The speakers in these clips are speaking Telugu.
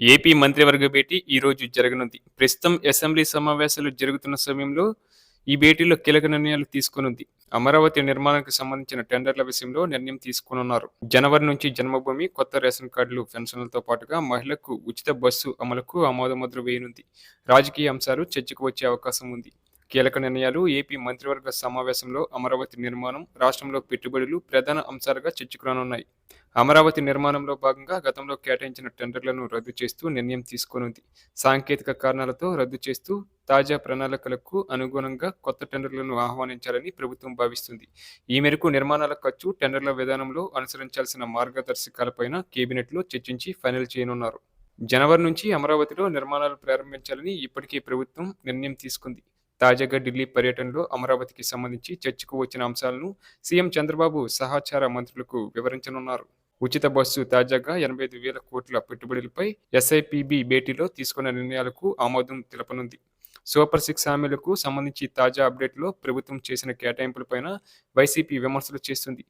ఏపీ మంత్రివర్గ భేటీ ఈరోజు జరగనుంది. ప్రస్తుతం అసెంబ్లీ సమావేశాలు జరుగుతున్న సమయంలో ఈ భేటీలో కీలక నిర్ణయాలు తీసుకునుంది. అమరావతి నిర్మాణానికి సంబంధించిన టెండర్ల విషయంలో నిర్ణయం తీసుకునున్నారు. జనవరి నుంచి జన్మభూమి కొత్త రేషన్ కార్డులు పెన్షన్లతో పాటుగా మహిళకు ఉచిత బస్సు అమలుకు ఆమోదముద్ర వేయనుంది. రాజకీయ అంశాలు చర్చకు వచ్చే అవకాశం ఉంది. కీలక నిర్ణయాలు ఏపీ మంత్రివర్గ సమావేశంలో అమరావతి నిర్మాణం రాష్ట్రంలో పెట్టుబడులు ప్రధాన అంశాలుగా చర్చకు రానున్నాయి. అమరావతి నిర్మాణంలో భాగంగా గతంలో కేటాయించిన టెండర్లను రద్దు చేస్తూ నిర్ణయం తీసుకొనుంది. సాంకేతిక కారణాలతో రద్దు చేస్తూ తాజా ప్రణాళికలకు అనుగుణంగా కొత్త టెండర్లను ఆహ్వానించాలని ప్రభుత్వం భావిస్తుంది. ఈ మేరకు నిర్మాణాల ఖర్చు టెండర్ల విధానంలో అనుసరించాల్సిన మార్గదర్శకాలపైన కేబినెట్లో చర్చించి ఫైనల్ చేయనున్నారు. జనవరి నుంచి అమరావతిలో నిర్మాణాలు ప్రారంభించాలని ఇప్పటికే ప్రభుత్వం నిర్ణయం తీసుకుంది. తాజాగా ఢిల్లీ పర్యటనలో అమరావతికి సంబంధించి చర్చకు వచ్చిన అంశాలను సీఎం చంద్రబాబు సహచార మంత్రులకు వివరించనున్నారు. ఉచిత బస్సు తాజాగా ఎనభై ఐదు వేల కోట్ల పెట్టుబడులపై ఎస్ఐపిబి భేటీలో తీసుకున్న నిర్ణయాలకు ఆమోదం తెలపనుంది. సూపర్ సిక్స్ హామీలకు సంబంధించి తాజా అప్డేట్లో ప్రభుత్వం చేసిన కేటాయింపులపైన వైసీపీ విమర్శలు చేస్తుంది.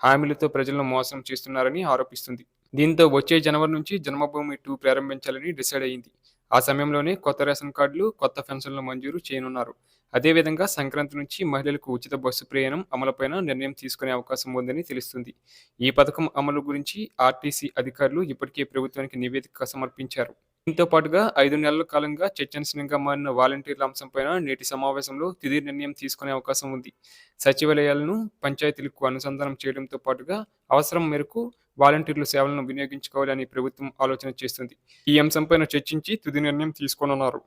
హామీలతో ప్రజలను మోసం చేస్తున్నారని ఆరోపిస్తుంది. దీంతో వచ్చే జనవరి నుంచి జన్మభూమి టూ ప్రారంభించాలని డిసైడ్ అయింది. ఆ సమయంలోనే కొత్త రేషన్ కార్డులు కొత్త పెన్షన్లు మంజూరు చేయనున్నారు. అదేవిధంగా సంక్రాంతి నుంచి మహిళలకు ఉచిత బస్సు ప్రయాణం అమలుపైన నిర్ణయం తీసుకునే అవకాశం ఉందని తెలుస్తుంది. ఈ పథకం అమలు గురించి ఆర్టీసీ అధికారులు ఇప్పటికే ప్రభుత్వానికి నివేదిక సమర్పించారు. దీంతో పాటుగా ఐదు నెలల కాలంగా చర్చనీయంగా మారిన వాలంటీర్ల అంశంపైన నేటి సమావేశంలో తుది నిర్ణయం తీసుకునే అవకాశం ఉంది. సచివాలయాలను పంచాయతీలకు అనుసంధానం చేయడంతో పాటుగా అవసరం మేరకు వాలంటీర్ల సేవలను వినియోగించుకోవాలని ప్రభుత్వం ఆలోచన చేస్తుంది. ఈ అంశంపైన చర్చించి తుది నిర్ణయం తీసుకోనున్నారు.